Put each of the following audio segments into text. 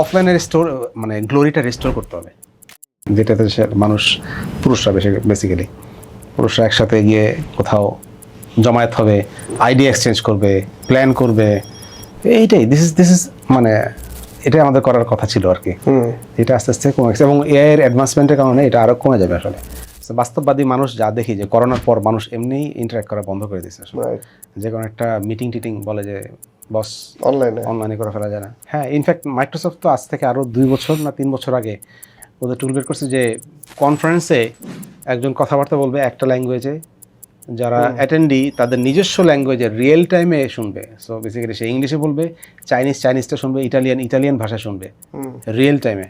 অফলাইনের স্টোর মানে গ্লোরিটা রেস্টোর করতে হবে। যেটাতে মানুষ পুরুষরা বেশি বেসিক্যালি পুরুষরা একসাথে গিয়ে কোথাও জমায়েত হবে আইডিয়া এক্সচেঞ্জ করবে প্ল্যান করবে। এইটাই দিস ইজ দিস ইজ মানে এটাই আমাদের করার কথা ছিল আর কি। এটা আস্তে আস্তে কমে গেছে। এবং এআই এর অ্যাডভান্সমেন্টের কারণে এটা আরও কমে যাবে আসলে। বাস্তববাদী মানুষ যা দেখি যে করোনার পর মানুষ এমনিই ইন্টারাক্ট করা বন্ধ করে দিচ্ছে যে কোনো একটা মিটিং টিটিং বলে যে বস অনলাইনে অনলাইনে করে ফেলা যায় না। হ্যাঁ ইনফ্যাক্ট মাইক্রোসফট তো আজ থেকে আরও দুই বছর না তিন বছর আগে ওদের টুল বের করছে যে কনফারেন্সে একজন কথাবার্তা বলবে একটা ল্যাঙ্গুয়েজে যারা অ্যাটেন্ডি তাদের নিজস্ব ল্যাঙ্গুয়েজে রিয়েল টাইমে শুনবে। সো বেসিক্যালি সে ইংলিশে বলবে চাইনিজ চাইনিজটা শুনবে ইটালিয়ান ইটালিয়ান ভাষা শুনবে। রিয়েল টাইমে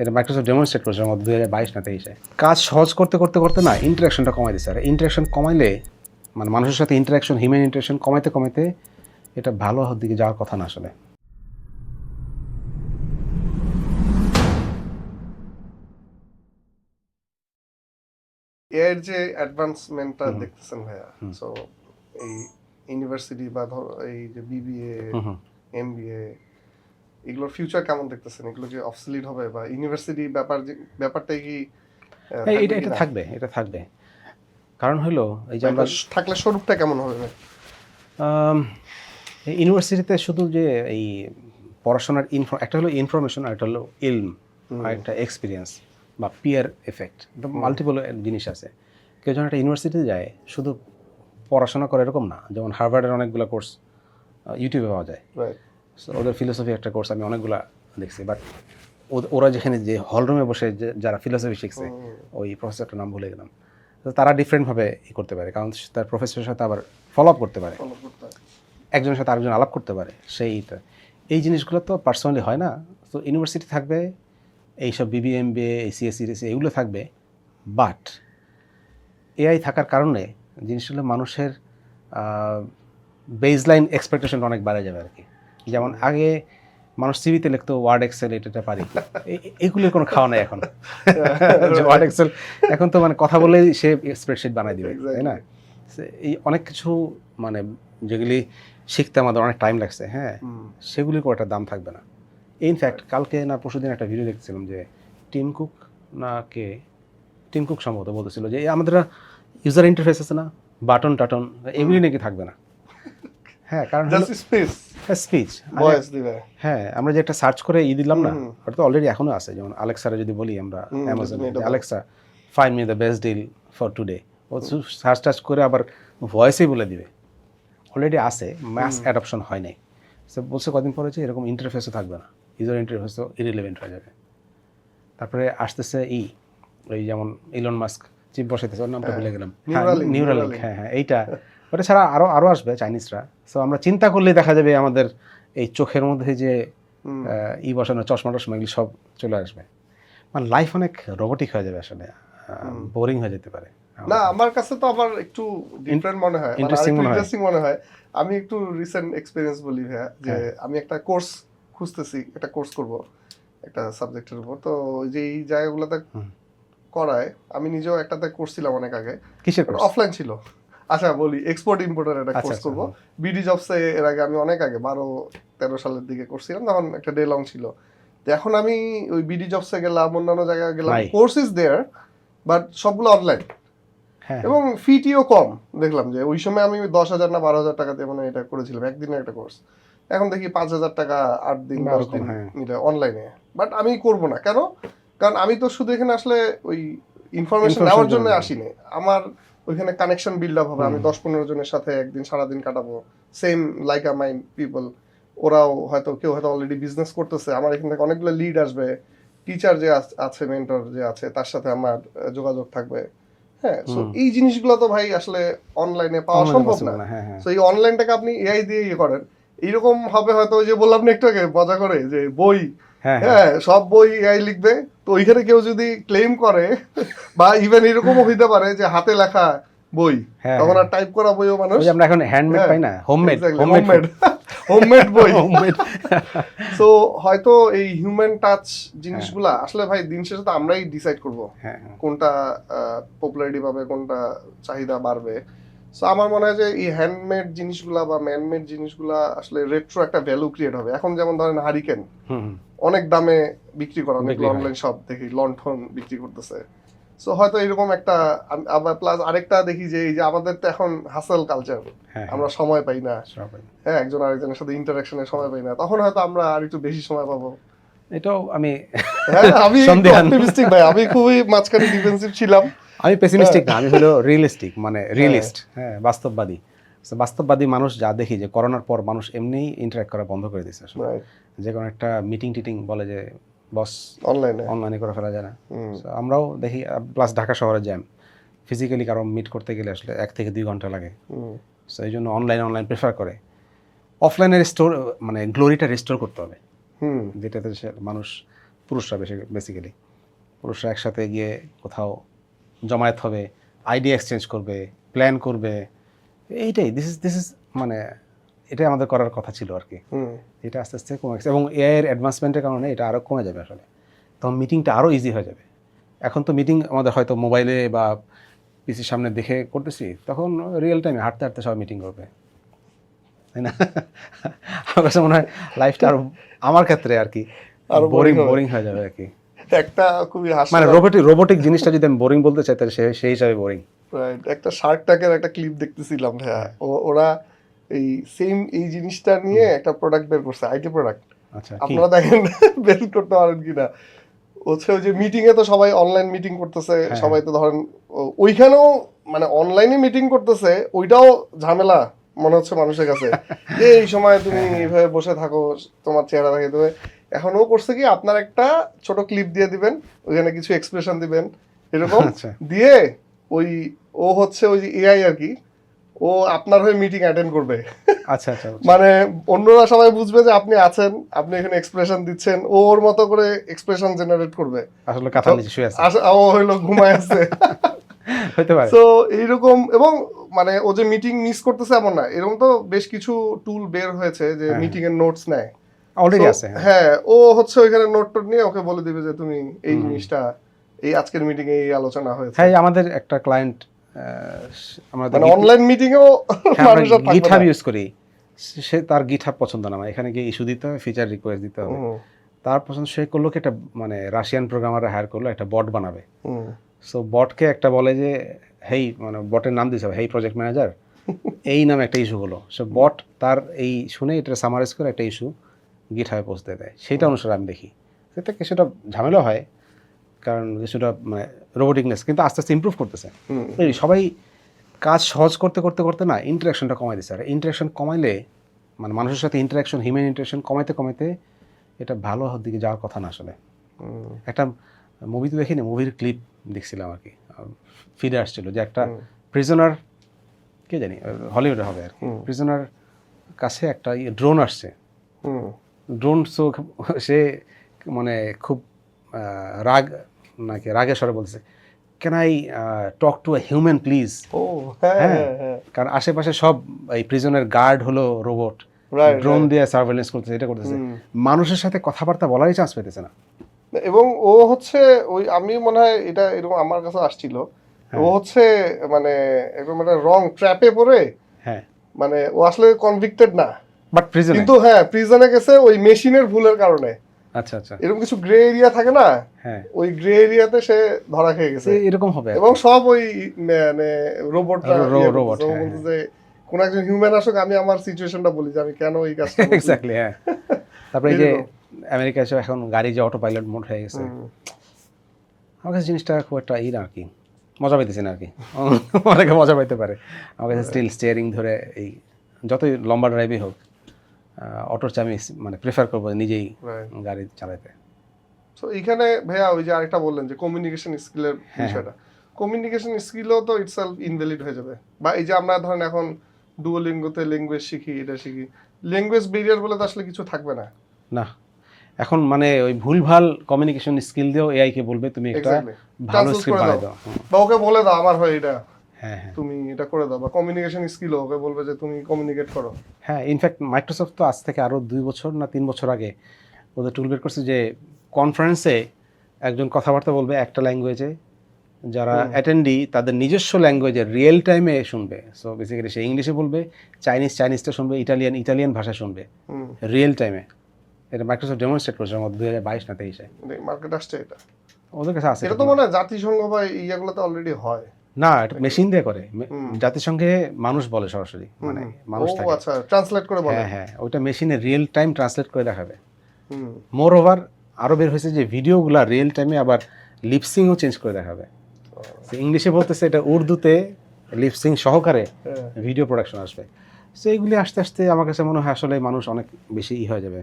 এটা মাইক্রোসফট ডেমনস্ট্রেট করেছে আমার দুই হাজার বাইশ না তেইশে। কাজ সহজ করতে করতে করতে না ইন্টারাকশনটা কমাই দিচ্ছে আর ইন্টারাকশন কমাইলে মানে মানুষের সাথে ইন্টারাকশন হিউম্যান ইন্টারাকশন কমাইতে কমাইতে এটা ভালো দিকে যাওয়ার কথা না আসলে। এর যে অ্যাডভান্সমেন্টটা দেখতেছেন ভাইয়া সো এই ইউনিভার্সিটি বা ধর এই যে বিবিএ। এমবিএ এগুলোর ফিউচার কেমন দেখতেছেন? এগুলো কি অবসলিট হবে বা ইউনিভার্সিটি ব্যাপার যে ব্যাপারটাই কি এটা এটা থাকবে এটা থাকবে। কারণ হলো এই যে আমরা থাকলে স্বরূপটা কেমন হবে ইউনিভার্সিটিতে শুধু যে এই পড়াশোনার ইনফর একটা হলো ইনফরমেশন আর একটা হলো ইলম আর একটা এক্সপিরিয়েন্স বা পিয়ার এফেক্ট মাল্টিপল জিনিস আছে। কেউ যখন একটা ইউনিভার্সিটিতে যায় শুধু পড়াশোনা করে এরকম না যেমন হার্ভার্ডের অনেকগুলো কোর্স ইউটিউবে পাওয়া যায়। ওদের ফিলোসফি একটা কোর্স আমি অনেকগুলা দেখছি। বাট ওরা যেখানে যে হলরুমে বসে যে যারা ফিলোসফি শিখছে ওই প্রফেসরটার নাম ভুলে গেলাম। তো তারা ডিফারেন্টভাবে ই করতে পারে। কারণ তার প্রফেসরের সাথে আবার ফলো আপ করতে পারে। একজনের সাথে আরেকজন আলাপ করতে পারে সেইটা এই জিনিসগুলো তো পার্সোনালি হয় না। তো ইউনিভার্সিটি থাকবে এইসব বিবিএমবিএ এই সিএসসি এগুলো থাকবে। বাট এআই থাকার কারণে জিনিসগুলো মানুষের বেজলাইন এক্সপেকটেশনটা অনেক বাড়ে যাবে আর কি। যেমন আগে মানুষ সিভিতে লিখতো ওয়ার্ড এক্সেল এটা পারি। এ- এ- এগুলোর কোনো খাওয়া নাই এখন। ওয়ার্ড এক্সেল এখন তো মানে কথা বলেই সে স্প্রেডশিট বানাই দিবে তাই না? সে- এই অনেক কিছু মানে যেগুলি শিখতে আমাদের অনেক টাইম লাগছে হ্যাঁ। সেগুলির কোনো একটা দাম থাকবে না। ইনফ্যাক্ট কালকে না পরশু দিন একটা ভিডিও দেখছিলাম যে টিম কুক না কে? টিম কুক সম্ভবত বলতেছিল যে আমাদের ইউজার ইন্টারফেস আছে না? বাটন টাটন এগুলি নাকি থাকবে না? হ্যাঁ কারণ স্পিচ হ্যাঁ আমরা যে একটা সার্চ করে ই দিলাম না। ওটা তো অলরেডি এখনও আছে। যেমন আলেক্সারে যদি বলি আমরা Amazon Alexa find me the best deal for today O search touch করে আবার ভয়েসেই বলে দিবে। অলরেডি আছে ম্যাস অ্যাডপশন হয় নাই। সে বলছে কদিন পরে যে এরকম ইন্টারফেসও থাকবে না। ইউজার ইন্টারফেসও ইরিলেভেন্ট হয়ে যাবে। তারপরে আসতেছে ই ওই যেমন ইলন মাস্ক চিপ বসাইতেছে ওর নামটা ভুলে গেলাম। Neuralink Neuralink। হ্যাঁ হ্যাঁ এইটা। ওটা ছাড়া আরও আরও আসবে চাইনিজরা সো আমরা চিন্তা করলেই দেখা যাবে আমাদের এই চোখের মধ্যে যে ই বসানো চশমা টশমা এগুলি সব চলে আসবে। মানে লাইফ অনেক রোবোটিক হয়ে যাবে আসলে। বোরিং হয়ে যেতে পারে। না আমার কাছে তো আবার একটু ডিফারেন্ট মনে হয় Interesting মনে হয়। ইন্টারেস্টিং মনে হয়। আমি একটু রিসেন্ট এক্সপিরিয়েন্স বলি ভাইয়া যে হ্যাঁ। আমি একটা কোর্স খুঁজতেছি একটা কোর্স করব একটা সাবজেক্টের উপর। তো যে এই জায়গাগুলোতে করায় আমি নিজেও একটাতে করছিলাম অনেক আগে। কিসের অফলাইন ছিল। আচ্ছা বলি এক্সপোর্ট ইম্পোর্টার একটা আচ্ছা, কোর্স আচ্ছা, করব। বিডি জবসে এর আগে আমি অনেক আগে বারো তেরো সালের দিকে করছিলাম তখন একটা ডে লং ছিল। এখন আমি ওই বিডি জবসে গেলাম অন্যান্য জায়গায় গেলাম। কোর্স ইজ দেয়ার বাট সবগুলো অনলাইন হ্যাঁ এবং ফিটিও কম। দেখলাম যে ওই সময় আমি দশ হাজার না বারো হাজার টাকা দিয়ে মানে এটা করেছিলাম। একদিনের একটা কোর্স এখন দেখি পাঁচ হাজার টাকা আট দিন দশ দিন হ্যাঁ। মিলে অনলাইনে বাট আমি করব না। কেন? কারণ আমি তো শুধু এখানে আসলে ওই ইনফরমেশন নেওয়ার জন্য। আসিনি। আমার ওইখানে কানেকশন বিল্ড আপ হবে। আমি দশ পনেরো জনের সাথে একদিন সারাদিন কাটাবো। Same like a mind people ওরাও হয়তো কেউ হয়তো অলরেডি বিজনেস করতেছে। আমার এখান থেকে অনেকগুলো লিড আসবে। টিচার যে আছে মেন্টর যে আছে তার সাথে আমার যোগাযোগ থাকবে। হ্যাঁ হুম। এই জিনিসগুলো তো ভাই আসলে অনলাইনে পাওয়া সম্ভব না। না, হ্যাঁ হ্যাঁ। এই অনলাইনটাকে আপনি এআই দিয়ে ইয়ে করেন। এইরকম হবে হয়তো ওই যে বললাম না একটু আগে মজা করে যে বই। হ্যাঁ হ্যাঁ। হ্যাঁ সব বই এআই লিখবে। তো ওইখানে কেউ যদি ক্লেম করে বা ইভেন এরকমও হইতে পারে যে হাতে লেখা বই। হ্যাঁ, তখন। আর টাইপ করা বইও মানুষ। আমরা এখন হ্যান্ডমেড হ্যাঁ, পাই না? হোমমেড হোমমেড হোমমেড বই। হোমমেড তো হয়তো এই হিউম্যান টাচ জিনিসগুলা আসলে ভাই দিন শেষে তো আমরাই ডিসাইড করব হ্যাঁ হ্যাঁ। কোনটা পপুলারিটি পাবে কোনটা চাহিদা বাড়বে। সো আমার মনে হয় যে এই হ্যান্ডমেড জিনিসগুলা বা ম্যানমেড জিনিসগুলা আসলে রেট্রো একটা ভ্যালু ক্রিয়েট হবে। এখন যেমন ধরেন হারিকেন। অনেক দামে বিক্রি করা অনেক। অনলাইন শপ দেখি লন্ঠন বিক্রি করতেছে। সো হয়তো এরকম একটা আবার প্লাস আরেকটা দেখি যে এই যে আমাদের তো এখন হাসেল কালচার হ্যাঁ আমরা সময় পাই না। হ্যাঁ একজন আরেকজনের সাথে ইন্টারাকশনের সময় পাই না। তখন হয়তো আমরা আর একটু বেশি সময় পাবো। এটাও আমি হ্যাঁ আমি। অপটিমিস্টিক ভাই। আমি খুবই মাঝখানে ডিফেন্সিভ ছিলাম। আমি পেসিমিস্টিক না আমি হলো রিয়েলিস্টিক মানে রিয়েলিস্ট হ্যাঁ বাস্তববাদী। বাস্তববাদী মানুষ যা দেখি যে করোনার পর মানুষ এমনিই ইন্টারাক্ট করা বন্ধ করে দিচ্ছে আসলে। যে কোনো একটা মিটিং টিটিং বলে যে বস অনলাইনে অনলাইনে করে ফেলা যায় না। আমরাও দেখি প্লাস ঢাকা শহরে জ্যাম ফিজিক্যালি কারও মিট করতে গেলে আসলে এক থেকে দুই ঘণ্টা লাগে। সো এই জন্য অনলাইন অনলাইন প্রেফার করে। অফলাইনে রিস্টোর মানে গ্লোরিটা রিস্টোর করতে হবে। হুম। যেটাতে সে মানুষ পুরুষরা বেশি বেসিক্যালি পুরুষরা একসাথে গিয়ে কোথাও জমায়েত হবে আইডিয়া এক্সচেঞ্জ করবে প্ল্যান করবে। এইটাই দিস ইজ দিস ইজ মানে এটাই আমাদের করার কথা ছিল আর কি। এটা আস্তে আস্তে কমে গেছে। এবং এআই এর অ্যাডভান্সমেন্টের কারণে এটা আরও কমে যাবে আসলে। তখন মিটিংটা আরও ইজি হয়ে যাবে। এখন তো মিটিং আমাদের হয়তো মোবাইলে বা পিসির সামনে দেখে করতেছি তখন রিয়েল টাইমে হাঁটতে হাঁটতে সব মিটিং করবে। তাই না? আমার কাছে মনে হয় লাইফটা আরও আমার ক্ষেত্রে আর কি আরও বোরিং বোরিং হয়ে যাবে আর কি। একটা খুবই হাসি মানে রোবোটিক রোবোটিক জিনিসটা যদি আমি বোরিং বলতে চাই তাহলে সেই হিসাবে বোরিং একটা শার্ক ট্যাঙ্কের একটা ক্লিপ দেখতেছিলাম ভাইয়া। ওরা এই সেম এই জিনিসটা নিয়ে একটা প্রোডাক্ট বের করছে আইটি প্রোডাক্ট আচ্ছা আপনারা দেখেন বের করতে পারেন কিনা হচ্ছে ওই যে মিটিং এ তো সবাই অনলাইন মিটিং করতেছে হ্যাঁ। সবাই তো ধরেন ওইখানেও মানে অনলাইনে মিটিং করতেছে ওইটাও ঝামেলা মনে হচ্ছে মানুষের কাছে। যে এই সময় তুমি হ্যাঁ, এইভাবে বসে থাকো তোমার চেহারা দেখে দেবে। এখন ও করছে কি আপনার একটা ছোট ক্লিপ দিয়ে দিবেন ওইখানে কিছু এক্সপ্রেশন দিবেন এরকম আচ্ছা। দিয়ে ওই ও হচ্ছে ওই যে এআই আর কি ও আপনার হয়ে মিটিং অ্যাটেন্ড করবে। আচ্ছা আচ্ছা মানে অন্যরা সবাই বুঝবে যে আপনি আছেন আপনি এখানে এক্সপ্রেশন দিচ্ছেন ও ওর মতো করে এক্সপ্রেশন জেনারেট করবে। আসলে কাঁথা শুয়ে আছে। ও হইল ঘুমায় আছে। হতে পারে। তো এইরকম এবং মানে ও যে মিটিং মিস করতেছে এমন না এরকম তো বেশ কিছু টুল বের হয়েছে যে হ্যাঁ। মিটিং এর নোটস নেয়। অলরেডি আছে হ্যাঁ। হ্যাঁ ও হচ্ছে ওইখানে নোট টোট নিয়ে ওকে বলে দিবে যে তুমি এই জিনিসটা এই আজকের মিটিং এ এই আলোচনা হয়েছে। হ্যাঁ আমাদের একটা ক্লায়েন্ট আমরা মানে অনলাইন মিটিং এও মানুষ গিটহাব ইউজ করি। সে তার গিটহাব পছন্দ না এখানে গিয়ে ইস্যু দিতে হবে ফিচার রিকোয়েস্ট দিতে হবে। তার পছন্দ সে করল কি একটা মানে রাশিয়ান প্রোগ্রামাররা হায়ার করল একটা বট বানাবে। সো বটকে একটা বলে যে হেই মানে বটের নাম দিয়েছে হেই প্রজেক্ট ম্যানেজার এই নামে একটা ইস্যু হলো। সে বট তার এই শুনে এটা সামারাইজ করে একটা ইস্যু গিটহাবে পোস্ট দিয়ে দেয়। সেটা অনুসারে আমি দেখি। সেটা কিছুটা ঝামেলা হয়। কারণ কিছুটা মানে রোবোটিকনেস কিন্তু আস্তে আস্তে ইমপ্রুভ করতেছে। সবাই কাজ সহজ করতে করতে করতে না ইন্টারাকশনটা কমাই দিচ্ছে আর ইন্টারাকশন কমাইলে মানে মানুষের সাথে ইন্টারাকশন হিউম্যান ইন্টারাকশন কমাইতে কমাইতে এটা ভালো দিকে যাওয়ার কথা না আসলে। একটা মুভি তো দেখিনি মুভির ক্লিপ দেখছিলাম আর কি। ফিরে আসছিল যে একটা প্রিজনার কে জানি হলিউডে হবে আর কি। প্রিজনার কাছে একটা ড্রোন আসছে। ড্রোন সো সে মানে খুব রাগ নাকি রাগে স্বরে বলছে can I talk to a human please ও হ্যাঁ হ্যাঁ। হ্যাঁ হ্যাঁ। কারণ আশেপাশে সব এই প্রিজনের গার্ড হলো রোবট ড্রোন দিয়ে সার্ভেলেন্স করতেছে এটা করতেছে। মানুষের সাথে কথাবার্তা বলারই চান্স পেতেছে না। এবং ও হচ্ছে ওই আমি মনে হয় এটা এরকম আমার কাছে আসছিল। ও হচ্ছে মানে একদম একটা রং ট্র্যাপে পড়ে হ্যাঁ। মানে ও আসলে কনভিক্টেড না। বাট প্রিজনে কিন্তু হ্যাঁ প্রিজনে গেছে ওই মেশিনের ভুলের কারণে। আচ্ছা আচ্ছা। এরকম কিছু গ্রে এরিয়া থাকে না? হ্যাঁ। ওই গ্রে এরিয়াতে সে ধরা খেয়ে গেছে। এরকম হবে এবং সব ওই মানে রোবটরা রো- রো- robot, হ্যাঁ, কোন একজন হিউম্যান আসুক আমি আমার সিচুয়েশনটা বলি যে আমি কেন এই কাজটা এক্স্যাক্টলি হ্যাঁ। তারপরে এই যে এরকম। আমেরিকা এসে এখন গাড়ি যে অটো পাইলট মোড হয়ে গেছে আমার কাছে জিনিসটা খুব একটা ই না আর কি। মজা পাইতেছি না আর কি। অনেকে মজা পাইতে পারে। আমার কাছে স্টিল স্টিয়ারিং ধরে এই যতই লম্বা ড্রাইভই হোক অটোর চামি মানে প্রেফার করব নিজেই গাড়ি চালাতে। তো এইখানে ভাইয়া ওই যে আরেকটা বললেন যে কমিউনিকেশন স্কিলের হ্যাঁ, বিষয়টা। কমিউনিকেশন স্কিলও তো ইটসেলফ ইনভ্যালিড হয়ে যাবে। বা এই যে আমরা ধরেন এখন ডুয়োলিঙ্গোতে ল্যাঙ্গুয়েজ শিখি এটা শিখি ল্যাঙ্গুয়েজ ব্যারিয়ার বলে তো আসলে কিছু থাকবে না। না। এখন মানে ওই ভুলভাল কমিউনিকেশন স্কিল দিয়েও এআই কে বলবে তুমি একটা ভালো স্ক্রিপ্ট করে দাও। বা ওকে বলে দাও আমার হয় এটা। তুমি এটা করে দাও বা কমিউনিকেশন স্কিল ওকে বলবে যে তুমি কমিউনিকেট করো। হ্যাঁ ইনফ্যাক্ট মাইক্রোসফট তো আজ থেকে আরও দুই বছর না তিন বছর আগে ওদের টুল বের করছে যে কনফারেন্সে একজন কথাবার্তা বলবে একটা ল্যাঙ্গুয়েজে যারা অ্যাটেন্ডি তাদের নিজস্ব ল্যাঙ্গুয়েজে রিয়েল টাইমে শুনবে। সো বেসিক্যালি সে ইংলিশে বলবে চাইনিজ চাইনিজটা শুনবে ইটালিয়ান ইটালিয়ান ভাষা শুনবে। রিয়েল টাইমে এটা মাইক্রোসফট ডেমনস্ট্রেট করেছে আমাদের দুই হাজার বাইশ না তেইশে। মার্কেট আসছে এটা। ওদের কাছে আছে। এটা তো মনে হয় জাতিসংঘ বা ইয়াগুলোতে অলরেডি হয়। না এটা মেশিন দিয়ে করে। জাতিসংঘে মানুষ বলে সরাসরি মানে মানুষ থাকে। আচ্ছা ট্রান্সলেট করে বলে। হ্যাঁ হ্যাঁ ওইটা মেশিনে রিয়েল টাইম ট্রান্সলেট করে দেখাবে। মোর ওভার আরও বের হয়েছে যে ভিডিওগুলো রিয়েল টাইমে আবার লিপসিংও চেঞ্জ করে দেখাবে। ইংলিশে বলতেছে এটা উর্দুতে লিপসিং সহকারে হ্যাঁ। ভিডিও প্রোডাকশন আসবে। সো এইগুলি আস্তে আস্তে আমার কাছে মনে হয় আসলে মানুষ অনেক বেশি ই হয়ে যাবে।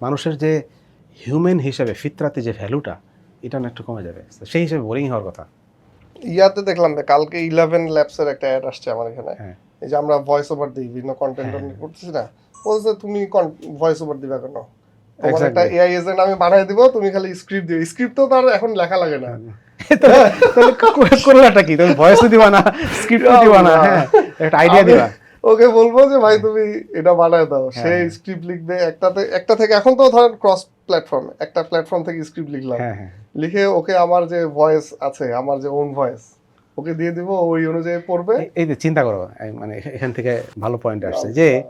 মানুষের যে হিউম্যান হিসাবে ফিতরাতে যে ভ্যালুটা এটা না একটু কমে যাবে। সেই হিসেবে বোরিং হওয়ার কথা। ইয়াতে দেখলাম যে কালকে ইলেভেন ল্যাবসের একটা অ্যাড আসছে আমার এখানে। হ্যাঁ। এই যে আমরা ভয়েস ওভার দিই বিভিন্ন কন্টেন্ট করতেছি না। বলছে তুমি ভয়েস ওভার দিবা কেন? তোমার একটা এআই এজেন্ট আমি বানাই দিব তুমি খালি স্ক্রিপ্ট দিও। স্ক্রিপ্ট তো তার এখন লেখা লাগে না। করলাটা কি তুমি ভয়েসও দিবা না স্ক্রিপ্টও দিবা না হ্যাঁ। একটা আইডিয়া দিবা। ওকে বলব যে ভাই তুমি এটা বানায় দাও। হ্যাঁ। সে স্ক্রিপ্ট লিখবে একটাতে একটা থেকে এখন তো ধরেন ক্রস প্ল্যাটফর্ম একটা প্ল্যাটফর্ম থেকে স্ক্রিপ্ট লিখলাম। হ্যাঁ হ্যাঁ। লিখে ওকে আমার যে ভয়েস আছে আমার যে ওন ভয়েস ওকে দিয়ে দিব ওই অনুযায়ী পড়বে। এই- যে চিন্তা করো মানে এখান থেকে ভালো পয়েন্ট আসছে যে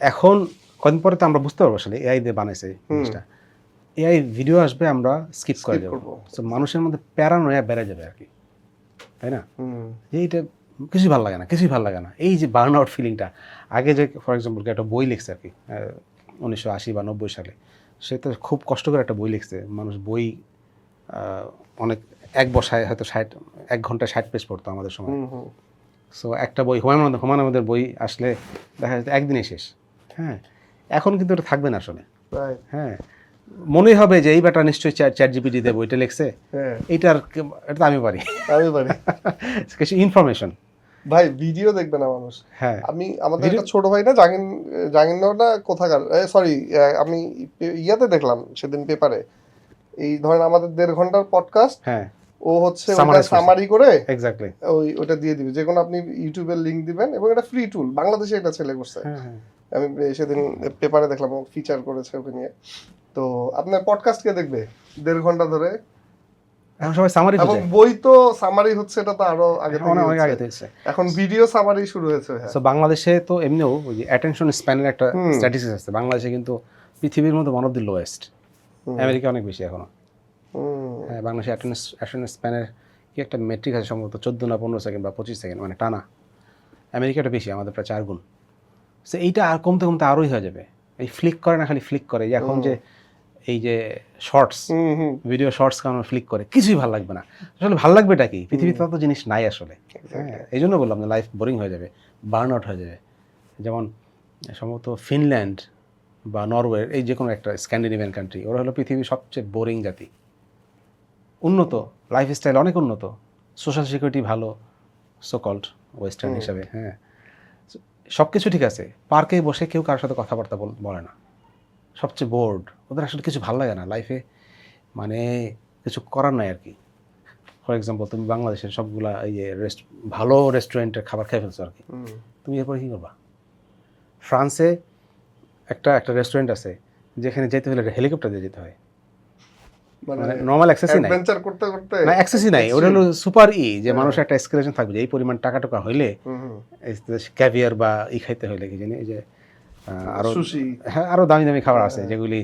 এখন কদিন পরে তো আমরা বুঝতে পারব আসলে এআই দিয়ে বানাইছে জিনিসটা। এআই ভিডিও আসবে আমরা স্কিপ করে দেবো। মানুষের মধ্যে প্যারানোয়া বেড়ে যাবে আর কি। তাই না? এইটা কিছুই ভালো লাগে না কিছুই ভালো লাগে না। এই যে বার্ন আউট ফিলিংটা আগে যে ফর এক্সাম্পল একটা বই লিখছে আর কি উনিশশো আশি বা নব্বই সালে সে তো খুব কষ্ট করে একটা বই লিখছে। মানুষ বই অনেক এক বসায় হয়তো ষাট এক ঘণ্টা ষাট পেজ পড়তো আমাদের সময়। সো একটা বই হুমায়ুন হুমায়ুন আমাদের বই আসলে দেখা যাচ্ছে একদিনে শেষ। হ্যাঁ এখন কিন্তু ওটা থাকবে না আসলে। হ্যাঁ মনে হবে যে এই ব্যাটা নিশ্চয়ই চ্যাট জিপিটিতে বইটা লিখছে। হ্যাঁ। এইটার এটা তো আমি পারি। আমি পারি। কিছু ইনফরমেশন ভাই ভিডিও দেখবে না মানুষ। হ্যাঁ। আমি আমাদের একটা ছোট ভাই না জাগিন জাগিনটা কোথাকার? সরি আমি ইয়াতে দেখলাম সেদিন পেপারে এই ধরেন আমাদের দেড় ঘণ্টার পডকাস্ট হ্যাঁ। ও হচ্ছে সামারি করে এক্স্যাক্টলি ওই ওটা দিয়ে দিবে। যে কোনো আপনি ইউটিউবের লিংক দিবেন এবং এটা ফ্রি টুল বাংলাদেশে এটা ছেলে করছে। হ্যাঁ হ্যাঁ। আমি সেদিন পেপারে দেখলাম ও ফিচার করেছে ওকে নিয়ে। তো আপনার পডকাস্ট কে দেখবে দেড় ঘণ্টা ধরে? এখন সবাই সামারি এবং বই তো সামারি হচ্ছে এটা তো আরও আগে থেকে অনেক অনেক আগে। হয়েছে এখন ভিডিও সামারি শুরু হয়েছে হ্যাঁ। সো বাংলাদেশে তো এমনিও ওই যে অ্যাটেনশন স্প্যানের একটা স্ট্যাটিস্টিক্স আছে। বাংলাদেশে কিন্তু পৃথিবীর মধ্যে one of the lowest America অনেক বেশি এখনও। হ্যাঁ বাংলাদেশে অ্যাটেনশন স্প্যানের কি একটা মেট্রিক আছে সম্ভবত? চোদ্দ না পনেরো সেকেন্ড বা পঁচিশ সেকেন্ড মানে টানা। আমেরিকাটা বেশি আমাদের প্রায় চার গুণ। সো এইটা আর কমতে কমতে আরোই হয়ে যাবে। এই ফ্লিক করে না খালি ফ্লিক করে। এখন যে এই যে শর্টস ভিডিও শর্টস কারণ ফ্লিক করে কিছুই ভালো লাগবে না। আসলে ভালো লাগবেটা কি? পৃথিবীতে তত জিনিস নাই আসলে। হ্যাঁ এই জন্য বললাম যে লাইফ বোরিং হয়ে যাবে বার্ন আউট হয়ে যাবে। যেমন সম্ভবত ফিনল্যান্ড বা নরওয়ে এই যে কোনো একটা স্ক্যান্ডিনেভিয়ান কান্ট্রি ওরা হলো পৃথিবীর সবচেয়ে বোরিং জাতি। উন্নত লাইফস্টাইল অনেক উন্নত সোশ্যাল সিকিউরিটি ভালো সোকল্ড ওয়েস্টার্ন হিসাবে হ্যাঁ। সব কিছু ঠিক আছে পার্কে বসে কেউ কারোর সাথে কথাবার্তা বলে না। সবচেয়ে বোর্ড ওদের আসলে কিছু ভালো লাগে না। লাইফে মানে কিছু করার নাই আর কি ফর এক্সাম্পল তুমি বাংলাদেশের সবগুলা এই যে রেস্ট ভালো রেস্টুরেন্টের খাবার খেয়ে ফেলছো আর কি তুমি এরপরে কী করবা? ফ্রান্সে একটা একটা রেস্টুরেন্ট আছে যেখানে যেতে হলে হেলিকপ্টার দিয়ে যেতে হয়। মানে নর্মাল অ্যাক্সেসই নাই। অ্যাডভেঞ্চার করতে করতে না অ্যাক্সেসই নাই। ওটা হলো সুপার ই যে মানুষের একটা এক্সক্রেশন থাকবে এই পরিমাণ টাকা টাকা হইলে হুম, হুম। ক্যাভিয়ার বা ই খাইতে হইলে কি জানি যে আরও হ্যাঁ আরও দামি দামি খাবার আছে যেগুলি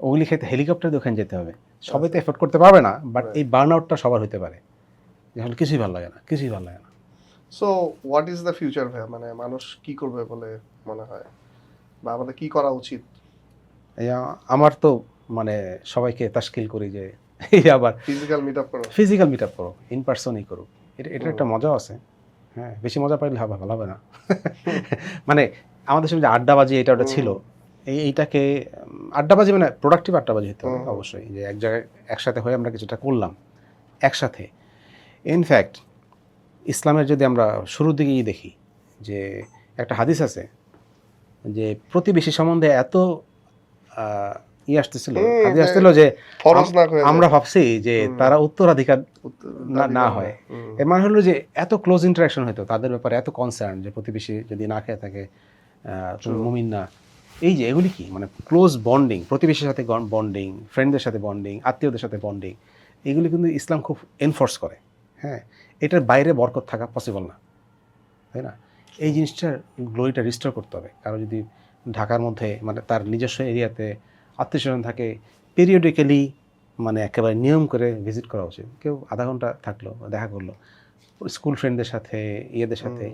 ওগুলি খেতে হেলিকপ্টার ওখানে যেতে হবে। সবাই তো এফোর্ড করতে পারবে না বাট এই বার্ন আউটটা সবার হতে পারে। যখন কিছুই ভালো লাগে না কিছুই ভালো লাগে না। So what is the future ভাইয়া? মানে মানুষ কি করবে বলে মনে হয়? বা আমাদের কি করা উচিত? আমার তো মানে সবাইকে তাস্কিল করি যে এই আবার ফিজিক্যাল মিট আপ করো। ফিজিক্যাল মিট আপ করো ইন পার্সনই করো এটা এটার একটা মজা আছে। হ্যাঁ বেশি মজা পাইলে হবে ভালো হবে না। মানে আমাদের সঙ্গে যে আড্ডাবাজি এটা ওটা ছিল। এইটাকে আড্ডাবাজি মানে প্রোডাক্টিভ আড্ডাবাজি হতে হবে অবশ্যই। যে এক জায়গায় একসাথে হয়ে আমরা কিছুটা করলাম একসাথে। ইনফ্যাক্ট ইসলামের যদি আমরা শুরুর দিকেই দেখি যে একটা হাদিস আছে যে প্রতিবেশী সম্বন্ধে এত আহ, ই আসতেছিল হাদিস যে আসছিল যে আমরা ভাবছি যে তারা উত্তরাধিকার না হয়। এর মানে হলো যে এত ক্লোজ ইন্টারাকশন হতো তাদের ব্যাপারে এত কনসার্ন যে প্রতিবেশী যদি না খেয়ে থাকে মুমিন না। এই যে এগুলি কি? মানে ক্লোজ বন্ডিং প্রতিবেশীর সাথে বন্ডিং ফ্রেন্ডদের সাথে বন্ডিং আত্মীয়দের সাথে বন্ডিং এগুলি কিন্তু ইসলাম খুব এনফোর্স করে হ্যাঁ? এটার বাইরে বরকত থাকা পসিবল না তাই না? এই জিনিসটার গ্লোরিটা রিস্টোর করতে হবে। কারও যদি ঢাকার মধ্যে মানে তার নিজস্ব এরিয়াতে আত্মীয় স্বজন থাকে পিরিয়ডিক্যালি মানে একেবারে নিয়ম করে ভিজিট করা উচিত। কেউ আধা ঘণ্টা থাকল দেখা করল স্কুল ফ্রেন্ডদের সাথে ইয়েদের সাথে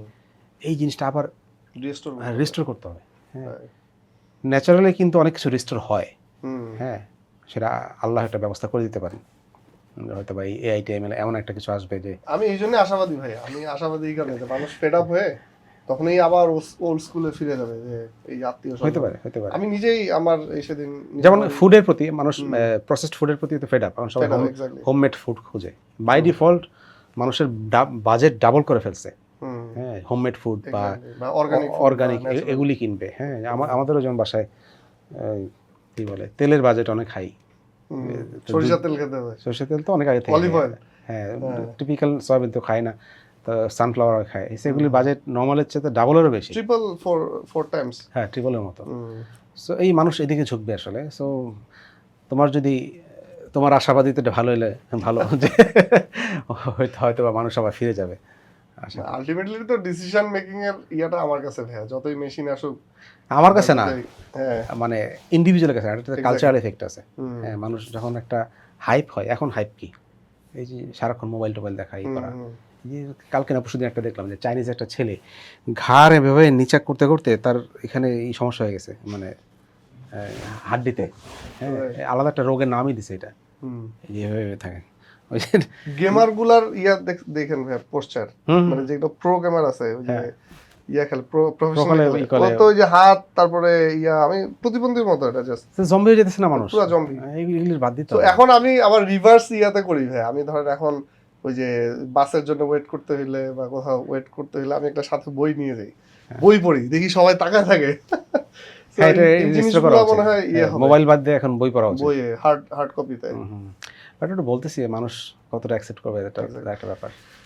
এই জিনিসটা আবার রিস্টোর করতে হবে। হয়। ন্যাচারালি কিন্তু অনেক কিছু রিস্টোর হয়। হ্যাঁ সেটা আল্লাহ একটা ব্যবস্থা করে দিতে পারেন। হয়তো বা এআই টাইমে এমন একটা কিছু আসবে যে আমি এই জন্য আশাবাদী ভাই আমি আশাবাদী কারণে যে মানুষ ফেড আপ হয়ে তখনই আবার ওল্ড স্কুলে ফিরে যাবে যে এই আত্মীয়। হতে পারে হতে পারে। আমি নিজেই আমার এই সেদিন যেমন ফুডের প্রতি মানুষ প্রসেসড ফুডের প্রতি তো ফেড আপ কারণ সবাই exactly. হোমমেড ফুড খুঁজে। বাই ডিফল্ট মানুষের বাজেট ডাবল করে ফেলছে। হ্যাঁ হোমমেড ফুড বা অর্গানিক এগুলি কিনবে হ্যাঁ আমা- আমাদেরও যেমন বাসায় কি বলে তেলের বাজেট অনেক হাই সরিষার তেল খেতে হবে সরষের তেল তো অনেক আগে থেকে Olive oil? হ্যাঁ টিপিক্যাল সয়াবিন তো খায় না তো সানফ্লাওয়ার খায়। সেগুলির বাজেট নর্মালের চেয়ে ডাবলেরও বেশি। ট্রিপল ফোর ফোর টাইমস হ্যাঁ ট্রিপলের মতো। সো এই মানুষ এদিকে ঝুঁকবে আসলে। সো তোমার যদি তোমার আশাবাদিতে ভালো হলে ভালো যে হয়তো হয়তো বা মানুষ আবার ফিরে যাবে। আলটিমেটলি তো ডিসিশন মেকিং এর ইয়াটা আমার কাছে ভাইয়া যতই মেশিন আসুক। আমার কাছে না। হ্যাঁ। মানে ইন্ডিভিজুয়ালের কাছে একটা কালচারাল এফেক্ট আছে। হ্যাঁ মানুষ যখন একটা হাইপ হয় এখন হাইপ কি? এই যে সারাক্ষণ মোবাইল টোবাইল দেখা এই করা। এই যে কালকে না পরশুদিন একটা দেখলাম যে চাইনিজ একটা ছেলে ঘাড় এভাবে নিচা করতে করতে তার এখানে এই সমস্যা হয়ে গেছে। মানে হাড্ডিতে। হ্যাঁ আলাদা একটা রোগের নামই দিছে এটা। হুম। এই যে থাকে। গেমারগুলার ইয়া দেখ- দেখেন ভাই পোস্টার মানে যেগুলো প্রো গেমার আছে ওই যে হ্যাঁ। ইয়া খেলে প্রফেশনাল ই করে। তো ওই যে হাত তারপরে ইয়া আমি প্রতিবন্ধীর মতো এটা জাস্ট জম্বি হয়ে যেতেছে না মানুষ? পুরা। হ্যাঁ, এগুলি এগুলি বাদ দিতে এখন আমি আবার রিভার্স ইয়াতে করি ভাই। আমি ধরেন এখন ওই যে বাসের জন্য ওয়েট করতে হইলে বা কোথাও ওয়েট করতে হইলে আমি একটা সাথে বই নিয়ে যাই। বই পড়ি দেখি সবাই তাকায় থাকে। হ্যাঁ, হয় ইয়ে হ্যাঁ, মোবাইল বাদ দিয়ে এখন বই পড়া বইয়ে হার্ড হার্ড কপিতে বাট ওটা বলতেছি মানুষ কতটা অ্যাকসেপ্ট করবে এটা একটা ব্যাপার।